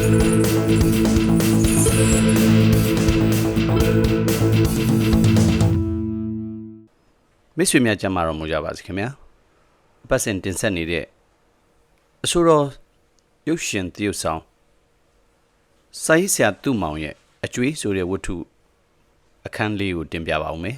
မိတ်ဆွေများကြမ်းမာတော်မူကြပါစေခင်ဗျာအပတ်စဉ်တင်ဆက်နေတဲ့အဆိုတော်ရုပ်ရှင်သရုပ်ဆောင်စာရေးဆရာသူ့မောင်ရဲ့အကျွေးဆိုတဲ့ဝတ္ထုအခန်းလေးကိုတင်ပြပါဦးမယ်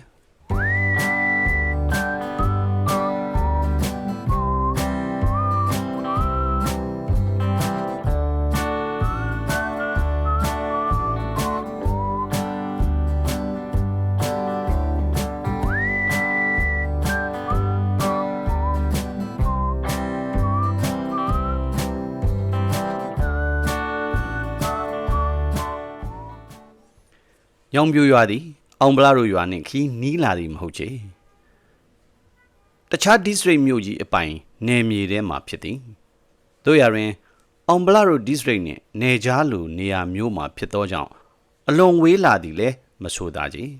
ညောင်ပြိုရွာသည်အောင်ဗလာတို့ရွာနှင့်ခီးနီးလာသည်မဟုတ်ချေတခြား district မြို့ကြီးအပိုင်နယ်မြေထဲမှာဖြစ်သည်တို့ရရင်အောင်ဗလာတို့ district နှင့်နယ်ကြားလိုနေရာမျိုးမှာဖြစ်သောကြောင့်အလွန်ဝေးလာသည်လည်းမဆိုသာကြီး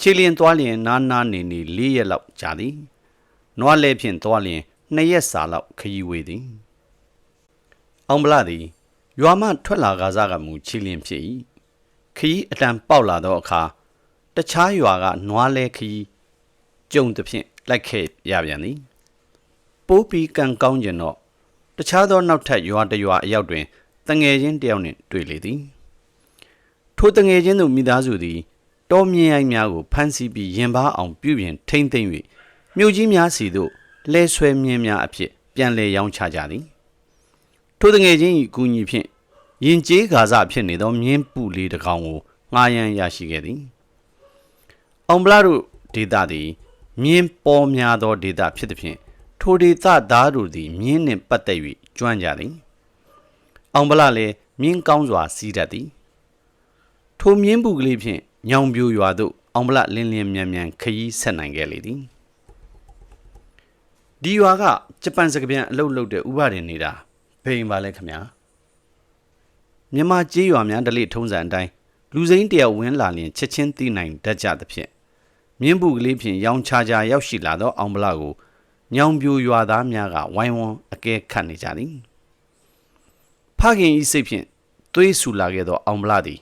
ခြေလျင်သွားလျင်နားနားနေနေ၄ရက်လောက်ကြာသည်နွားလဲဖြင့်သွားလျင်နှစ်ရက်စာလောက်ခရီးဝေးသည်အောင်ဗလာသည်ရွာမှထွက်လာကားစားကမူခြေလျင်ဖြစ်၏ ခရီးအတန်ပေါက်လာသောအခါတခြားရွာကနွားလဲခရီးကြုံသဖြင့်လိုက်ခဲ့ရပြန်သည်ပိုးပီကံကောင်းကျင်တော့တခြားသောနောက်ထပ်ရွာတစ်ရွာအရောက်တွင်တငယ်ချင်းတစ်ယောက်နှင့်တွေ့လေသည်ထိုတငယ်ချင်းတို့မိသားစုသည်တောမြင်ရိုက်များကိုဖမ်းဆီးပြီးရင်ပါအောင်ပြုပြင်ထိမ့်သိမ့်၍မြို့ကြီးများစီသို့လဲဆွဲမြင်းများအဖြစ်ပြန်လဲရောင်းချကြသည်ထိုတငယ်ချင်း၏ကူညီဖြင့် ရင်ကျေးကာစဖြစ်နေသောမြင်းပူလေးတစ်ကောင်ကိုငှားရမ်းရရှိခဲ့သည်။အောင်ဗလာတို့ဒေတာသည်မြင်းပေါ်များသောဒေတာဖြစ်သည်ဖြင့်ထိုဒေတာသားတို့သည်မြင်းနှင့်ပတ်သက်၍ကျွမ်းကြသည်။အောင်ဗလာလည်းမြင်းကောင်းစွာစီးတတ်သည်။ထိုမြင်းပူကလေးဖြင့်ညောင်ပြိုရွာသို့အောင်ဗလာလင်းလင်းမြန်မြန်ခရီးဆက်နိုင်ခဲ့လေသည်။ဒီရွာကဂျပန်စကားပြန်အလုပ်လုပ်တဲ့ဥပဒေနေတာဘိန်ပါလဲခမညာ။ မြန်မာကြေးရွာများဓလေ့ထုံးစံအတိုင်းလူစိမ်းတယောက်ဝင်လာရင်ချက်ချင်းသိနိုင်တတ်ကြသဖြင့်မြင်းဘူးကလေးဖြင့်ရောင်ချာချာရောက်ရှိလာသောအောင်ဗလာကိုညောင်ပြိုရွာသားများကဝိုင်းဝန်းအကဲခတ်နေကြသည်ဖခင်ဤစိတ်ဖြင့်သွေးဆူလာခဲ့သောအောင်ဗလာသည်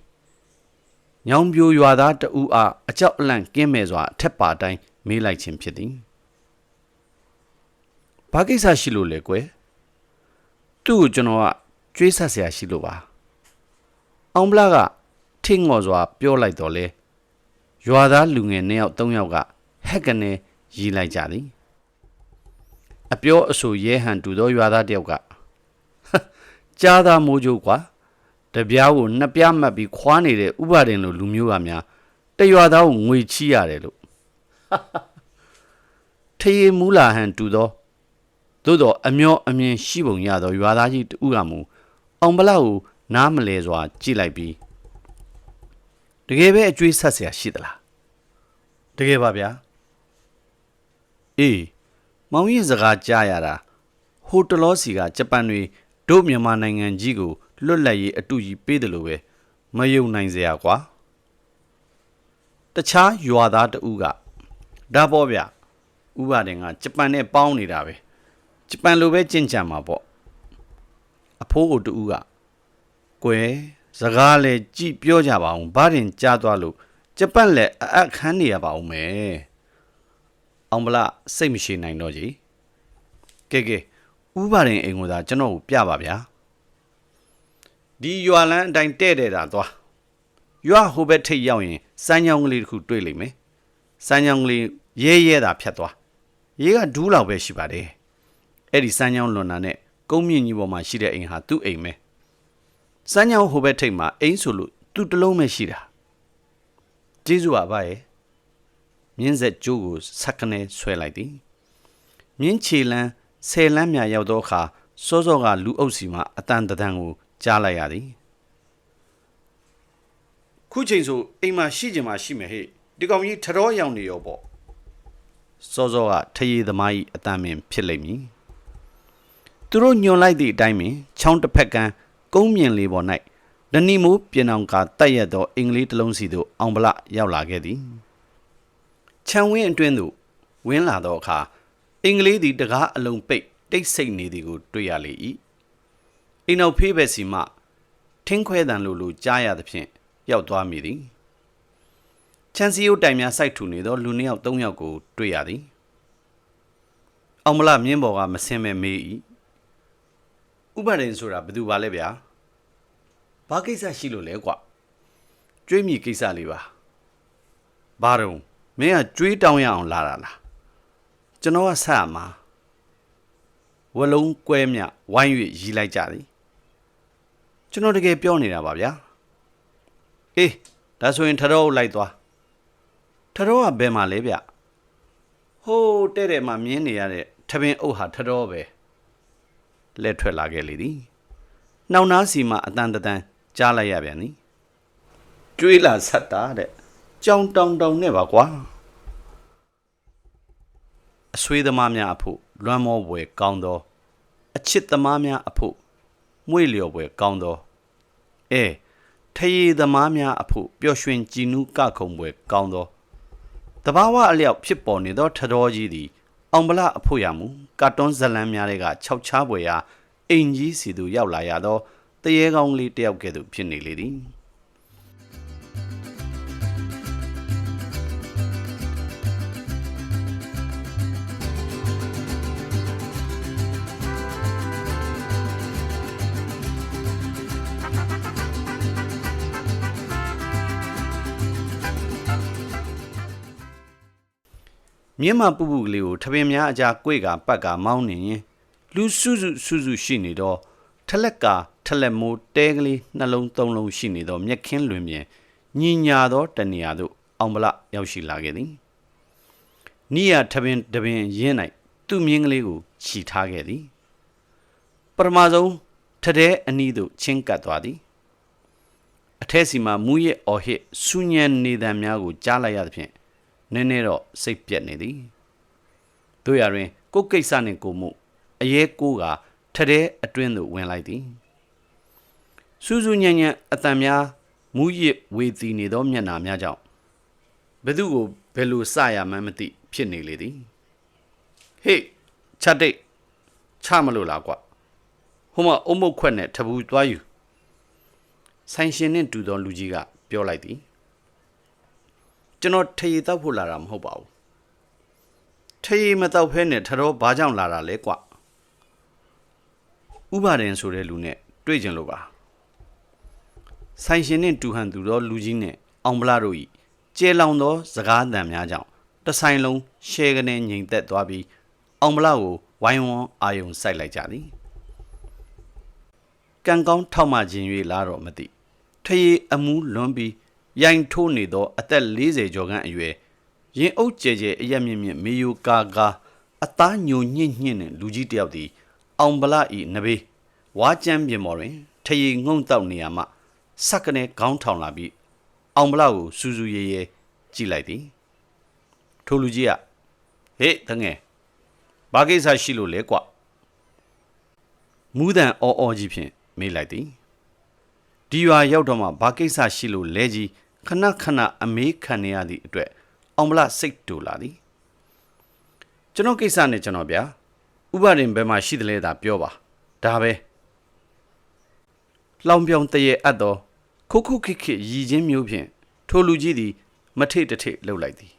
ညောင်ပြိုရွာသားတဦးအားအကြောက်အလန့်ကင်းမဲ့စွာအထက်ပါတိုင်းမေးလိုက်ခြင်းဖြစ်သည်ဘာကိစ္စရှိလို့လဲကွယ်သူ့ကိုကျွန်တော်ကကြွေးဆက်เสียရှိလို့ပါ အောင်ဗလာကထင်းငေါ်စွာ ပြောလိုက်တော့လေရွာသားလူငယ်နှစ်ယောက်သုံးယောက်ကဟက်ကနေရီးလိုက်ကြသည်အပြောအဆိုရဲဟန်တူသောရွာသားတစ်ယောက်ကဟတ်ကြားသားမိုးကြိုးကွာတပြားကိုနှစ်ပြားမှတ်ပြီးခွာနေတဲ့ဥပါဒင်လိုလူမျိုးကများတရွာသားကိုငွေချီးရတယ်လို့ထရေမူလာဟန်တူသောသို့တော့အမျောအမြင်ရှိပုံရသောရွာသားကြီးတူကမူအောင်ဗလာကို နားမလဲစွာကြည့်လိုက်ပြီးတကယ်ပဲအကျွေးဆက်เสียရှိသလားတကယ်ပါဗျာအေးမောင်ရင်စကားကြားရတာဟိုတလောစီကဂျပန်တွေတို့မြန်မာနိုင်ငံကြီးကိုလွတ်လပ်ရေးအတူကြီးပေးတယ်လို့ပဲမယုံနိုင်စရာကွာတခြားရွာသားတဦးကဒါပေါ့ဗျဥပါဒေကဂျပန်နဲ့ပေါင်းနေတာပဲဂျပန်လိုပဲကြင်ကြံမှာပေါ့အဖိုးအိုတူက ကွယ်စကားလည်းကြည့်ပြောကြပါအောင်ဘာတင်ကြားသွားလို့ဂျပန်လည်းအအခန်းနေရပါအောင်မယ်အောင်ဗလာစိတ်မရှိနိုင်တော့ကြီးကဲကဲဥပါရင်အိမ်ကိုသာကျွန်တော်ကိုပြပါဗျာဒီရွာလန်းအတိုင်းတဲ့တဲ့တာသွားရွာဟိုဘက်ထိပ်ရောက်ရင်စမ်းချောင်းကလေးတစ်ခုတွေ့လိမ့်မယ်စမ်းချောင်းကလေးရဲရဲတာဖြတ်သွားရေကဒူးလောက်ပဲရှိပါတယ်အဲ့ဒီစမ်းချောင်းလွန်တာနဲ့ကုန်းမြင့်ကြီးပေါ်မှာရှိတဲ့အိမ်ဟာသူ့အိမ်ပဲ စမ်းညောင်းဟိုဘက်ထိပ်မှာအိမ်ဆိုလို့သူ့တလုံးပဲရှိတာကျေးဇူးပါဗျာရဲ့မြင်းဆက်ကျိုးကိုဆက်ကနေဆွဲလိုက်သည်မြင်းချီလန်းဆယ်လန်းမြရောက်သောအခါစောစောကလူအုပ်စီမှအတန်တန်ကိုကြားလိုက်ရသည်ခုချိန်ဆိုအိမ်မှာရှိကြမှာရှိမယ်ဟဲ့ဒီကောင်ကြီးထရောရောင်နေရောပေါ့စောစောကထရေသမားကြီးအတန်ပင်ဖြစ်လိမ့်မည်သူတို့ညွန်လိုက်သည့်အတိုင်းပင်ချောင်းတစ်ဖက်ကန်း ကုန်းမြင့်လေးပေါ်၌ဒနီမိုးပြင်အောင်ကတက်ရက်သောအင်္ဂလိပ်တစ်လုံးစီသို့အောင်ဗလရောက်လာခဲ့သည်ခြံဝင်းအတွင်းသို့ဝင်းလာသောအခါအင်္ဂလိပ်သည်တကားအလုံးပိတ်တိတ်ဆိတ်နေသည်ကိုတွေ့ရလေ၏အိမ်နောက်ဖေးဘက်စီမှထင်းခွဲတန်လိုလိုကြားရသဖြင့်ရောက်သွားမိသည်ချန်စီယိုတိုင်များစိုက်ထူနေသောလူနှစ်ယောက်သုံးယောက်ကိုတွေ့ရသည်အောင်မလမြင်းပေါ်ကမစင်းမဲ့မေး၏ ဥပဒေဆိုတာဘယ်သူပါလဲဗျာဘာကိစ္စရှိလို့လဲကွကျွေးမိကိစ္စလေးပါဘာတော့မင်းကကျွေးတောင်းရအောင်လာတာလားကျွန်တော်ကဆက်ရမှာဝလုံးကွဲမြဝိုင်း၍ရီလိုက်ကြသည်ကျွန်တော်တကယ်ပြောနေတာပါဗျာအေးဒါဆိုရင်ထတော်ကိုလိုက်သွားထတော်ကဘယ်မှာလဲဗျဟိုးတဲ့တဲ့မှာမြင်းနေရတဲ့ထပင်အုပ်ဟာထတော်ပဲ လက်ထွက်လာခဲ့လေသည်နှောင်နာစီမှအတန်တန်ကြားလိုက်ရပြန်သည်ကျွေးလာဆက်တာတဲ့ကြောင်တောင်တောင်နဲ့ပါကွာအဆွေးသမားများအဖို့လွမ်းမောပွဲကောင်းသော အချစ်သမားများအဖို့မွေ့လျော်ပွဲကောင်းသောအဲထရေသမားများအဖို့ပျော်ရွှင်ကြည်နူးကခုံပွဲကောင်းသောတဘာဝအလျောက်ဖြစ်ပေါ်နေသောထတော်ကြီးသည် အောင်ပလအဖို့ရမူကာတွန်းဇလံများတွေကခြောက်ချားပွဲရာအိမ်ကြီးစီသူရောက်လာရသောတရေကောင်းလေးတယောက်ကဲ့သို့ဖြစ်နေလေသည် မြင့်မပူပူကလေးကိုထပင်များအကြားကိုွေကပတ်ကမောင်းနေရင်လူစုစုစုစုရှိနေတော့ထလက်ကထလက်မိုးတဲကလေးနှလုံးသုံးလုံးရှိနေတော့မျက်ခင်းလွင်ပြင်ညင်ညာသောတနေရာသို့အောင်ပလရောက်ရှိလာခဲ့သည်နိယထပင်တပင်ရင်း၌သူ့မြင်းကလေးကိုခြိထားခဲ့သည်ပထမဆုံးထတဲ့အနီးသို့ချင်းကပ်သွားသည်အထက်စီမှာမူးရဲ့အော်ဟစ်ဆူညံနေတံများကိုကြားလိုက်ရသဖြင့် နည်းနည်းတော့စိတ်ပြက်နေသည်တို့ရတွင် ကိုယ်ကိစ္စနှင့်ကိုမှုအရေးကိုကထတဲ့အတွင်းသို့ဝင်လိုက်သည်စူးစူးညံ့ညံ့အတန်များမူးရစ်ဝေတီနေသောမျက်နှာများကြောင့်ဘယ်သူကိုဘယ်လိုစရမှန်းမသိဖြစ်နေလေသည်ဟေးချက်တိတ်ချမလို့လားကွဟိုမှာအုံမုတ်ခွက်နဲ့ထဘူးသွားယူဆိုင်ရှင်နဲ့တူသောလူကြီးကပြောလိုက်သည် ကျွန်တော်ထရေတောက်ဖို့လာတာမဟုတ်ပါဘူးထရေမတောက်ဖဲနဲ့ထတော်ဘာကြောင့်လာတာလဲကွဥပါဒင်ဆိုတဲ့လူနဲ့တွေ့ကြလို့ပါဆိုင်ရှင်နဲ့တူဟန်သူတော်လူကြီးနဲ့အောင်ပလာတို့ဤကျဲလောင်သောစကားသံများကြောင့်တဆိုင်လုံးရှဲကနေငြိမ်သက်သွားပြီးအောင်ပလာကိုဝိုင်းဝန်းအာယုံစိုက်လိုက်ကြသည်ကံကောင်းထောက်မှခြင်း၍လာတော့မသိထရေအမူးလွန်ပြီး ရိုင်ထိုးနေသောအသက်40ကျော်ခန့်အရွယ်ရင်အုပ်ကျဲကျဲအရက်မြင့်မြင့်မေယိုကာကာအသားညိုညင့်ညင့်နဲ့လူကြီးတယောက်သည် အောင်ပလဤနဘေးဝါကျမ်းပြင်ပေါ်တွင်ထရေငုံတောက်နေရမှစက်ကနေခေါင်းထောင်လာပြီးအောင်ပလကိုစူးစူးရဲရဲကြည့်လိုက်သည်ထိုလူကြီးကဟေးတငယ်ဘာကိစ္စရှိလို့လဲကွမူးတန်အော်အော်ကြီးဖြင့်မေးလိုက်သည်ဒီရွာရောက်တော့မှဘာကိစ္စရှိလို့လဲကြီး ခဏခဏအမေးခံနေရသည့်အတွက်အောင်မလစိတ်တူလာသည်ကျွန်တော်ကိစ္စနဲ့ကျွန်တော်ဗျာဥပဒေဘယ်မှာရှိတယ်လဲသာပြောပါဒါပဲလောင်ပြောင်တရေအပ်သောခုခုခိခိရည်ချင်းမျိုးဖြင့်ထိုလူကြီးသည်မထိတ်တထိတ်လှုပ်လိုက်သည်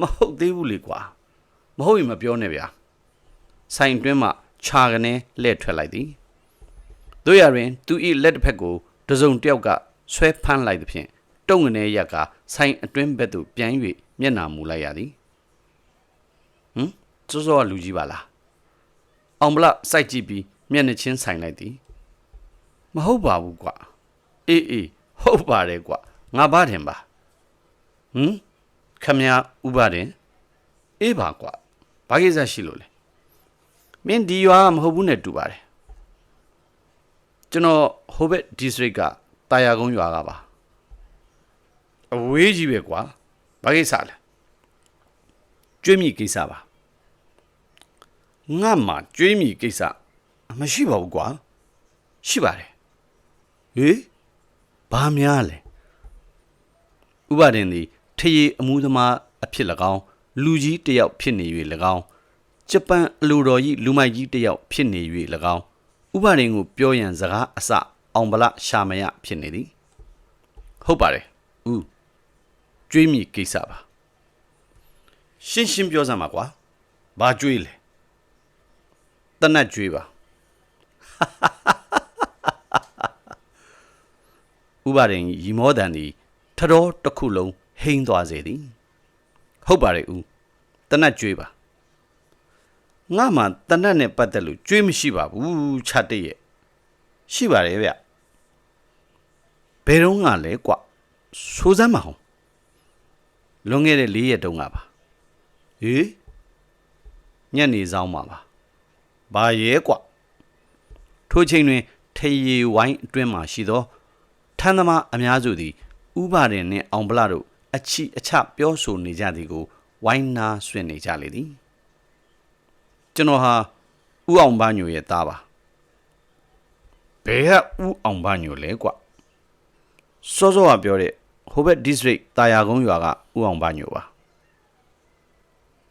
မဟုတ်သေးဘူးလေကွာမဟုတ်ရင်မပြောနဲ့ဗျာဆိုင်တွင်းမှခြာကနေလှည့်ထွက်လိုက်သည်တို့ရတွင်သူ၏လက်တစ်ဖက်ကိုတစုံတစ်ယောက်က ဆွဲဖမ်းလိုက်သဖြင့်တုံငနေရက်ကဆိုင်အတွင်းဘက်သို့ပြန်၍မျက်နာမူလိုက်ရသည်ဟမ်စောစောကလူကြီးပါလားအောင်ဗလစိုက်ကြည့်ပြီးမျက်နှာချင်းဆိုင်လိုက်သည်မဟုတ်ပါဘူးကွာအေးအေးဟုတ်ပါတယ်ကွာငါဘာတယ်ပါဟမ်ခမရဥပါတယ်အေးပါကွာဘာကိစ္စရှိလို့လဲမင်းဒီရွာမဟုတ်ဘူးနဲ့တူပါတယ်ကျွန်တော်ဟိုဘက် district က တာယာကုန်းရွာကပါအဝေးကြီးပဲကွာဘာကိစ္စလဲကျွေးမိကိစ္စပါငါမှကျွေးမိကိစ္စမရှိပါဘူးကွာရှိပါတယ်ဟေးဘာများလဲဥပဒေသည်ထရေအမှုသမားအဖြစ်၎င်းလူကြီးတစ်ယောက်ဖြစ်နေ၍၎င်းဂျပန်အလိုတော်ကြီးလူမိုက်ကြီးတစ်ယောက်ဖြစ်နေ၍၎င်းဥဥပါရင်ကိုပြောရန်စကားအစ အောင်ဗလရှာမယဖြစ်နေသည်ဟုတ်ပါတယ်ဥကျွေးမိကိစ္စပါရှင်းရှင်းပြောစမ်းပါကွာဘာကျွေးလဲတနတ်ကျွေးပါဥပါရင်ရီမောတန်သည်ထတော်တစ်ခုလုံးဟိန်းသွားစေသည်ဟုတ်ပါတယ်ဥတနတ်ကျွေးပါငါမှတနတ်နဲ့ပတ်သက်လို့ကျွေးမရှိပါဘူးခြတ်တရဲ့ရှိပါတယ်ဗျ ဘယ်တော့ကလဲကွဆိုးစမ်းမအောင်လွန်ခဲ့တဲ့၄ရက်တုန်းကပါဟေးညနေဆောင်ပါပါဘာရဲကွထိုချိန်တွင်ထရေဝိုင်းအတွင်းမှရှိသောထန်းသမားအများစုသည်ဥပါရင်နှင့်အောင်ပလတို့အချီအချပြောဆိုနေကြသည်ကိုဝိုင်းနာဆွင့်နေကြလေသည်ကျွန်တော်ဟာဥအောင်ဘာညိုရဲ့သားပါဘယ်ကဥအောင်ဘာညိုလဲကွ စောစောကပြောတဲ့ဟိုဘက် district တာယာကုန်းရွာကဥအောင်ဘာညိုပါ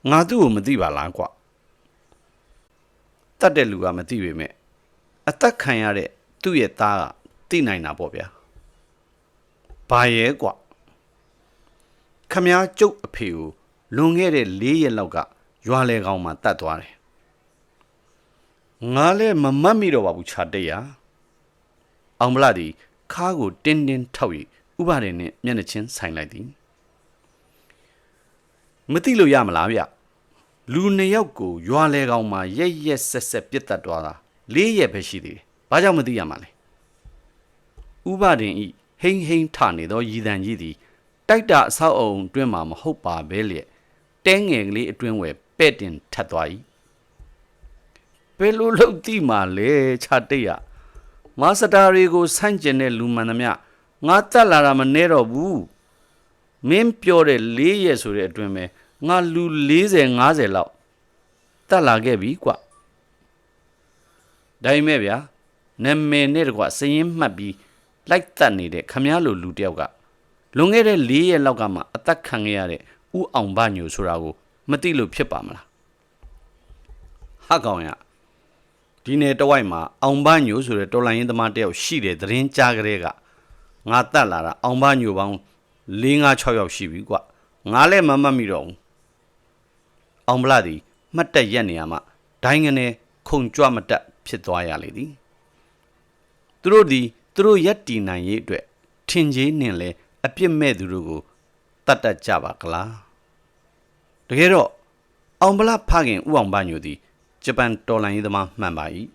ငါသူ့ကိုမသိပါလားကွတတ်တဲ့လူကမသိပေမဲ့အသက်ခံရတဲ့သူ့ရဲ့သားကသိနိုင်တာပေါ့ဗျာဘာရဲကွခမ ्या ကျုပ်အဖေကိုလွန်ခဲ့တဲ့၄ရက်လောက်ကရွာလေကောင်မှာတတ်သွားတယ်ငါလည်းမမတ်မိတော့ပါဘူးခြာတက်ရအောင်မလားဒီ ခါးကိုတင်းတင်းထောက်၍ဥပါရင်နဲ့မျက်နှာချင်းဆိုင်လိုက်သည်မသိလို့ရမလားဗျလူနှစ်ယောက်ကိုရွာလေကောင်မှာရက်ရက်ဆက်ဆက်ပြစ်တက်သွားတာလေးရက်ပဲရှိသေးတယ်ဘာကြောင့်မသိရမှာလဲဥပါရင်ဤဟိမ့်ဟိမ့်ထနေသောရည်တန်ကြီးသည်တိုက်တာအဆောက်အုံတွင်းမှာမဟုတ်ပါပဲလျက်တဲငယ်ကလေးအတွင်းဝယ်ပဲ့တင်ထတ်သွား၏ဘယ်လိုလုပ်တိမှလဲခြာတိတ်ရ မစတာတွေကိုဆန့်ကျင်တဲ့လူမှန်သမျှငါတက်လာတာမနေတော့ဘူးမင်းပြောတဲ့၄ရက်ဆိုတဲ့အတွင်းပဲငါလူ40 50လောက်တက်လာခဲ့ပြီကွဒါပေမဲ့ဗျာနာမည်နဲ့တကွစရင်မှတ်ပြီးလိုက်တက်နေတဲ့ခမားလိုလူတယောက်ကလွန်ခဲ့တဲ့၄ရက်လောက်ကမှအသက်ခံခဲ့ရတဲ့ဥအောင်ဘညိုဆိုတာကိုမသိလို့ဖြစ်ပါမလားဟာကောင်ရ ဒီနယ်တဝိုက်မှာအောင်ဘညိုဆိုတဲ့တော်လိုင်းရင်သမားတယောက်ရှိတယ်သတင်းကြားကြတဲ့ကငါတက်လာတာအောင်ဘညိုပေါင်း၄၅6ယောက်ရှိပြီကွငါလည်းမမှတ်မိတော့ဘူးအောင်ဗလာသည်မှတ်တက်ရက်နေရမှဒိုင်းငနေခုံကြွမတက်ဖြစ်သွားရလေသည်သူတို့သည်သူတို့ရက်တီနိုင်ရေးအတွက်ထင်ကြီးနှင်လဲအပြစ်မဲ့သူတို့ကိုတတ်တတ်ကြပါကလားတကယ်တော့အောင်ဗလာဖခင်ဥအောင်ဘညိုသည် ဂျပန်တော်လိုင်းရေးသမားမှန်ပါ၏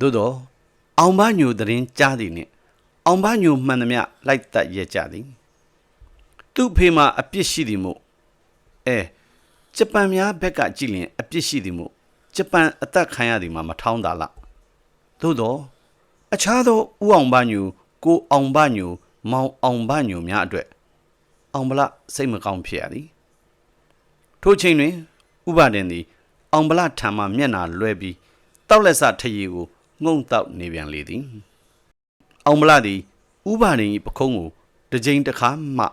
သို့တော့အောင်ဘညိုသတင်းကြားသည်နှင့်အောင်ဘညိုမှန်သမျှလိုက်တတ်ရက်ကြသည် သူ့ဖေမှာအပြစ်ရှိသည်မို့အဲဂျပန်များဘက်ကကြည့်လျင်အပြစ်ရှိသည်မို့ဂျပန်အသက်ခံရသည်မှာမထောင်းတာလားသို့တော့အခြားသောဥအောင်ဘညိုကိုအောင်ဘညိုမောင်အောင်ဘညိုများအတွက်အောင်ဗလစိတ်မကောင်းဖြစ်ရသည်ထိုချိန်တွင်ဥပဒေသည် အောင်ဗလထံမှမျက်နာလွှဲပြီးတောက်လက်စထရီကိုငုံတောက်နေပြန်လေသည်အောင်ဗလသည်ဥပဒေ၏ပခုံးကိုတစ်ကြိမ်တစ်ခါမှ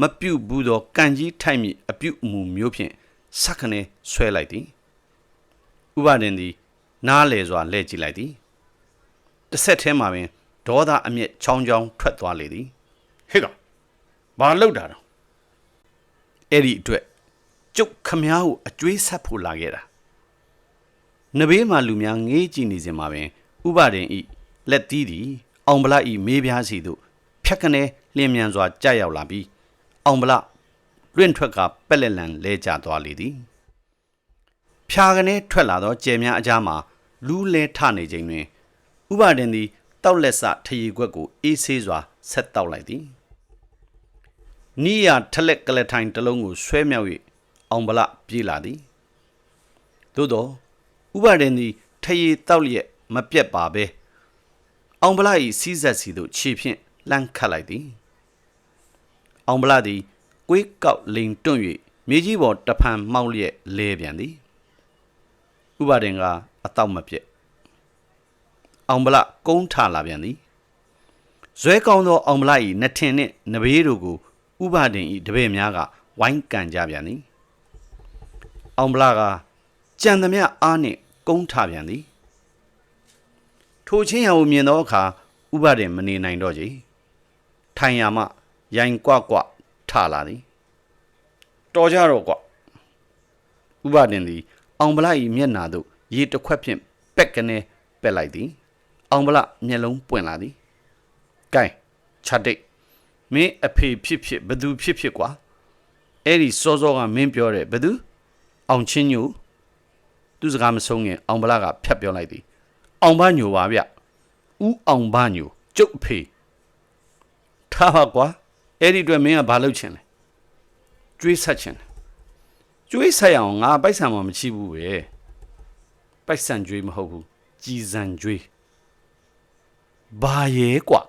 မပြုတ်ဘူးသောကံကြီးထိုက်မိအပြုတ်အမူမျိုးဖြင့်စက္ကနဲ့ဆွဲလိုက်သည်ဥပဒေသည် နားလေစွာလှည့်ကြည့်လိုက်သည်တစ်ဆက်ထဲမှာပင်ဒေါသအမျက်ချောင်းချောင်းထွက်သွားလေသည်ဟေ့ကောင်ဘာလောက်တာတော့အဲ့ဒီအတွက်ကျုပ်ခမားကိုအကျွေးဆက်ဖို့လာခဲ့တာ နဘေးမှာလူများငေးကြည့်နေစဉ်မှာပင်ဥပဒေဤလက်သီးသည် အောင်ဗလာဤမေးပြားစီသို့ဖြတ်ကနေလျင်မြန်စွာကြာရောက်လာပြီးအောင်ဗလာလွင့်ထွက်ကပက်လက်လန်လဲကျသွားလေသည်ဖြာကနေထွက်လာသောကြယ်များအကြားမှာလူးလဲထနေခြင်းတွင်ဥပဒေသည်တောက်လက်စထရီခွက်ကိုအေးဆေးစွာဆက်တောက်လိုက်သည်နီးရထလက်ကလထိုင်တစ်လုံးကိုဆွဲမြောက်၍အောင်ဗလပြေးလာသည်သို့သော ဥပဒေသည်ထရီတောက်လျက်မပြတ်ပါပဲအောင်ဗလ၏စီးဆက်စီသို့ခြေဖြင့်လှမ်းခတ်လိုက်သည်အောင်ဗလသည်ကွေးကောက်လိန်တွန့်၍မြေကြီးပေါ်တဖန်မှောက်လျက်လဲပြန်သည်ဥပဒေကအတော့မပြက်အောင်ဗလကုန်းထလာပြန်သည်ဇွဲကောင်းသောအောင်ဗလ၏နှထင်နှင့်နဘေးတို့ကိုဥပဒေ၏တပည့်များကဝိုင်းကန်ကြပြန်သည်အောင်ဗလကကြံသမျှအားနှင့် ကုန်းထပြန်သည်ထိုချင်းရာကိုမြင်သောအခါဥပါရင်မနေနိုင်တော့ကြထိုင်ရမှရိုင်ကွကွထလာသည်တော်ကြတော့ကွဥပါရင်သည် အောင်ဗလာ၏မျက်နာသို့ရေတစ်ခွက်ဖြင့်ပက်ကနေပက်လိုက်သည်အောင်ဗလာမျက်လုံးပွင့်လာသည်ကဲချက်တိတ်မင်းအဖေဖြစ်ဖြစ်ဘသူဖြစ်ဖြစ်ကွာအဲ့ဒီစောစောကမင်းပြောတယ်ဘသူအောင်ချင်းညို သူစကားမဆုံးရင်အောင်ဗလာကဖြတ်ပြောလိုက်သည်အောင်ဘညိုပါဗျဦးအောင်ဘညိုကျုပ်အဖေထားပါကွာအဲ့ဒီအတွက်မင်းကဘာလုပ်ချင်လဲကျွေးဆက်ချင်တယ်ကျွေးဆက်ရအောင်ငါပိုက်ဆံမှမချိဘူးပဲပိုက်ဆံကျွေးမဟုတ်ဘူးကြည်စံကျွေးဘာရဲကွာ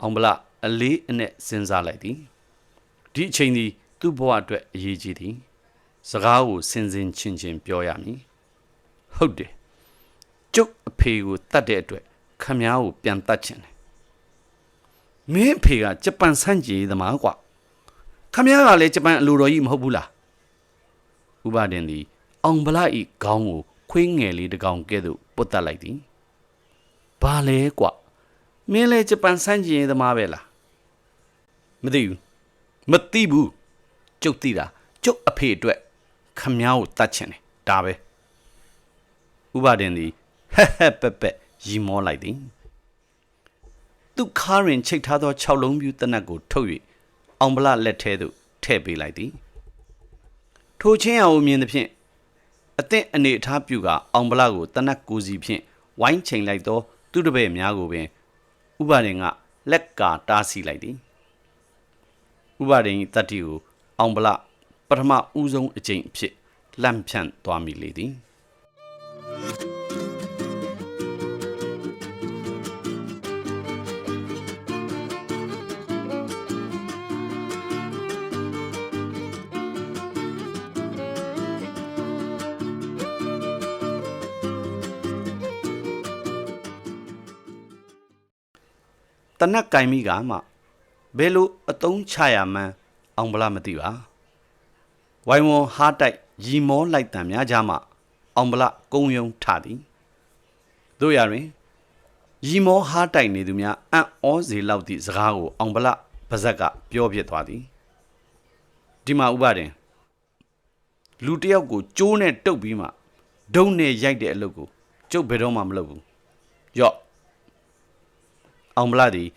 အောင်ဗလာအလေးအနက်စဉ်းစားလိုက်သည်ဒီအချိန်ဒီသူ့ဘဝအတွက်အရေးကြီးသည် စကားကိုစင်စင်ချင်းချင်းပြောရမည်ဟုတ်တယ်ကျုပ်အဖေကိုတတ်တဲ့အတွက်ခမ ्या ကိုပြန်တတ်ချင်တယ်မင်းအဖေကဂျပန်ဆန့်ကျင်ရေးသမားကွာခမ ्या ကလည်းဂျပန်အလိုတော်ကြီးမဟုတ်ဘူးလားဥပဒေသည်အောင်ဗလာဤခေါင်းကိုခွေးငယ်လေးတစ်ကောင်ကဲ့သို့ပုတ်တက်လိုက်သည်ဘာလဲကွာမင်းလည်းဂျပန်ဆန့်ကျင်ရေးသမားပဲလားမသိဘူးမသိဘူးကျုပ်သိတာကျုပ်အဖေအတွက် ခမ ्या ကိုတတ်ချင်တယ်ဒါပဲဥပဒေသည်ဟက်ဟက်ပက်ပက်ရီမောလိုက်သည်သူခါရင်ချိတ်ထားသော6လုံးပြူတနတ်ကိုထုတ်၍အောင်ဗလလက်ထဲသို့ထည့်ပေးလိုက်သည်ထိုချင်းအောင်မြင်သဖြင့်အသင့်အနေအထားပြုကအောင်ဗလကိုတနတ်ကိုစီဖြင့်ဝိုင်းချိန်လိုက်သော သူတပည့်များကိုပင်ဥပဒေကလက်ကာတားဆီးလိုက်သည်ဥပဒေ၏တတ္တိကိုအောင်ဗလပ ထမဦးဆုံးအကြိမ်အဖြစ်လန့်ဖြန့်သွားမိလေသည်တနက်ကင်မိကမှဘယ်လိုအတုံးချရမှန်းအောင်ဗလားမသိပါ ဝိုင်ဝွန်ဟားတိုက်ရီမောလိုက်တံများကြမှအောင်ဗလားကုံယုံထသည်တို့ရတွင်ရီမောဟားတိုက်နေသူများအံ့ဩစေလောက်သည့်စကားကိုအောင်ဗလားပါဇက်ကပြောပြသွားသည်ဒီမှာဥပဒေလူတစ်ယောက်ကိုကျိုးနဲ့တုပ်ပြီးမှဒုံနဲ့ရိုက်တဲ့အလုပ်ကိုကျုပ်ဘယ်တော့မှမလုပ်ဘူးယော့အောင်မလာသည်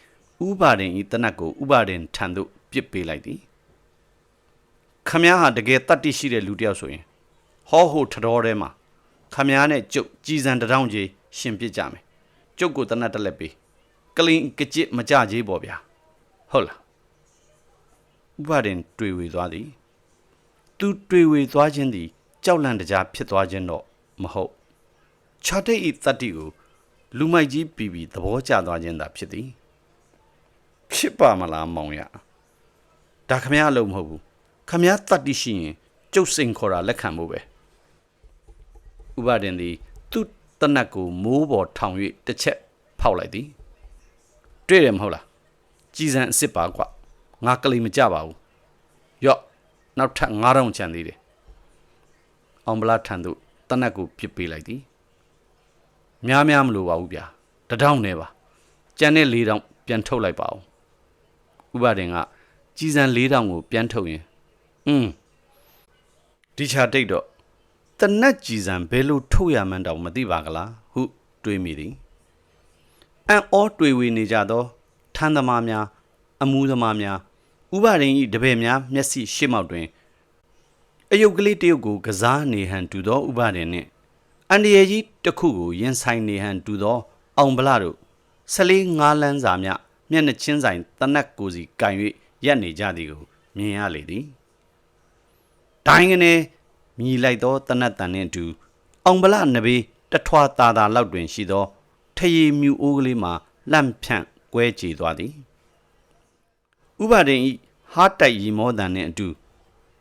ဥပါဒင်ဤတနတ်ကိုဥပါဒင်ထံသို့ပစ်ပေးလိုက်သည် ခမည်းဟာတကယ်တတ်တိရှိတဲ့လူတစ်ယောက်ဆိုရင်ဟောဟိုထတော်ထဲမှာခမည်းနဲ့ကျုပ်ကြည်စံတထောင်ကြီးရှင်ပစ်ကြမယ်ကျုပ်ကိုတနတ်တက်လက်ပေးကလင်ကကြစ်မကြကြီးပေါ့ဗျာဟုတ်လားဥပါဒင်တွေ့ဝေသွားသည်သူတွေ့ဝေသွားခြင်းသည်ကြောက်လန့်တကြားဖြစ်သွားခြင်းတော့မဟုတ်ခြားတဲ့ဤတတ္တိကိုလူမိုက်ကြီးပြီးပြီးသဘောကျသွားခြင်းသာဖြစ်သည်ဖြစ်ပါမလားမောင်ရဒါခမရအလုံးမဟုတ်ဘူး ခမရတတ်တိရှိရင်ကျုပ်စိန်ခေါ်တာလက်ခံဖို့ပဲဥပဒေသည်သူ့တနတ်ကိုမိုးပေါ်ထောင်၍တစ်ချက်ဖောက်လိုက်သည်တွေ့တယ်မဟုတ်လားကြည်စံအစ်စ်ပါကွာငါကလေးမကြပါဘူးယော့နောက်ထပ်9000ချန်သေးတယ်အောင်ဗလာထံသို့တနတ်ကိုပစ်ပေးလိုက်သည်များများမလိုပါဘူးဗျာတထောင်နဲ့ပါကြံတဲ့၄တောင်ပြန်ထုတ်လိုက်ပါဦးဥပဒေကကြီးစံ၄တောင်ကိုပြန်ထုတ်ရင် อืมဒီချာတိတ်တော့တနတ်ကြီးစံဘယ်လိုထုတ်ရမှန်းတောင်မသိပါကလားဟုတွေးမိသည်အံ့ဩတွေဝေနေကြသောထမ်းသမားများ အမှုသမားများဥပဒေ၏တပည့်များမျက်စိရှေ့မှောက်တွင်အယုတ်ကလေးတယုတ်ကိုကစားနေဟန်တူသောဥပဒေနှင့်အန်ဒီယေကြီးတစ်ခုကိုရင်ဆိုင်နေဟန်တူသော အောင်ဗလာတို့ဆလေးငါးလန်းစာမြမျက်နှချင်းဆိုင်တနက်ကိုစီကင်၍ရက်နေကြသည်ကိုမြင်ရလေသည် ဒိုင်းကနေမြည်လိုက်သောတနက်တန်နှင့်အတူအောင်ဗလာနဘေးတထွာတာတာလောက်တွင်ရှိသောထရီမြူအိုးကလေးမှာလန့်ဖြန့်ကွဲကြည်သွားသည်ဥပဒေဤဟားတိုက်ရီမောတန်နှင့်အတူ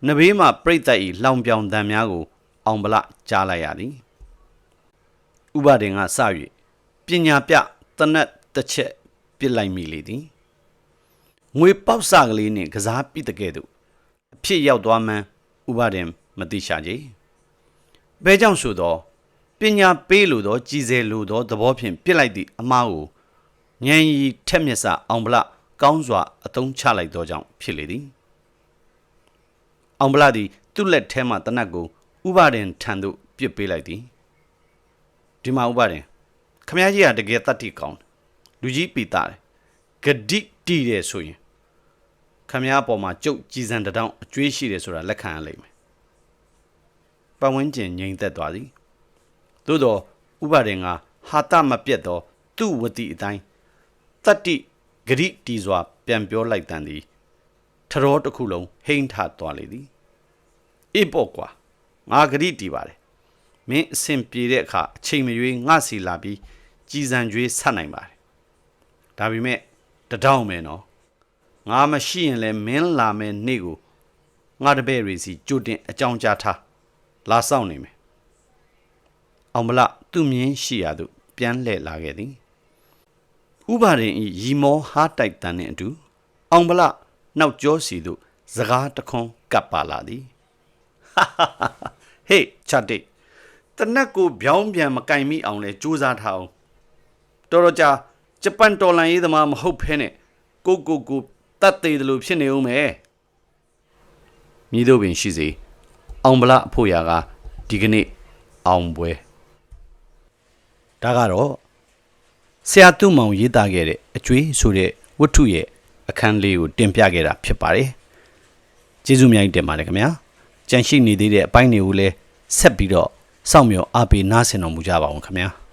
နဘေးမှပြိတ်သက်ဤလောင်ပြောင်တန်များကို အောင်ဗလာကြားလိုက်ရသည်ဥပဒေကစ၍ပညာပြတနတ်တစ်ချက်ပြစ်လိုက်မိလေသည်ငွေပေါက်စကလေးနှင့်ကစားပိတကဲ့သို့အဖြစ်ရောက်သွားမှန်း ဥပဒေမသိရှာကြဘဲကြောင့်ဆိုတော့ပညာပေးလိုသောကြည်စဲလိုသောသဘောဖြင့်ပြစ်လိုက်သည့်အမားကိုဉာဏ်ရည်ထက်မြက်စအောင်ဗလကောင်းစွာအသုံးချလိုက်သောကြောင့်ဖြစ်လေသည်အောင်ဗလသည်သူ့လက်ထဲမှတနတ်ကိုဥပါဒင်ထံသို့ပစ်ပေးလိုက်သည်ဒီမှာဥပါဒင်ခမည်းကြီးကတကယ်တတ်တိကောင်းတယ်လူကြီးပီတာတယ်ဂတိတီးတယ်ဆိုရင် ခမည်းအပေါ်မှာကြုတ်ကြည်စံတတောင်အကျွေးရှိတယ်ဆိုတာလက်ခံရလိမ့်မယ်ပတ်ဝန်းကျင်ငြိမ်သက်သွားသည်သို့တော့ဥပါဒေငါဟာတမပြတ်သောသူ့ဝတိအတိုင်းတတ္တိဂရိတီစွာ ပြန်ပြောလိုက်တန်သည်ထရောတစ်ခုလုံးဟိမ့်ထသွားလေသည်အေးပေါ့ကွာငါဂရိတီပါတယ်မင်းအဆင်ပြေတဲ့အခါအချိန်မရွေးငါစီလာပြီးကြည်စံကြွေးဆက်နိုင်ပါတယ်ဒါပေမဲ့တဒေါင်းမယ်နော် ငါမရှိရင်လည်းမင်းလာမယ်နေ့ကိုငါတပည့်ရီစီကြိုတင်အကြောင်းကြားထားလာဆောင်နေမယ်အောင်မလသူ့မြင်းရှိရာသို့ပြန်လှည့်လာခဲ့သည်ဥပါရင်ဤရီမောဟားတိုက်တန်နှင့်အတူအောင်မလနောက်ကျောစီသို့စကားတခွန်းကပ်ပါလာသည်ဟေးချတ်တိတနက်ကိုဗျောင်းပြန်မကင်မိအောင်လဲစူးစမ်းထားအောင်တော်တော်ကြာဂျပန်တော်လန်ရေးသမားမဟုတ်ဖဲနဲ့ကိုကိုကို တတ်သေးတယ်လို့ဖြစ်နေဦးမယ်မြည်တို့ပင်ရှိစေအောင်ဗလအဖို့ရာကဒီကနေ့အောင်ပွဲဒါကတော့ဆရာသူမောင်ရေးသားခဲ့တဲ့အကျွေးဆိုတဲ့ဝတ္ထုရဲ့အခန်းလေးကိုတင်ပြခဲ့တာဖြစ်ပါတယ်။ကျေးဇူးအများကြီးတင်ပါတယ်ခင်ဗျာ။ကြန့်ရှိနေသေးတဲ့အပိုင်းတွေကိုလည်းဆက်ပြီးတော့စောင့်မျှော်အားပေးနားဆင်တော်မူကြပါအောင်ခင်ဗျာ။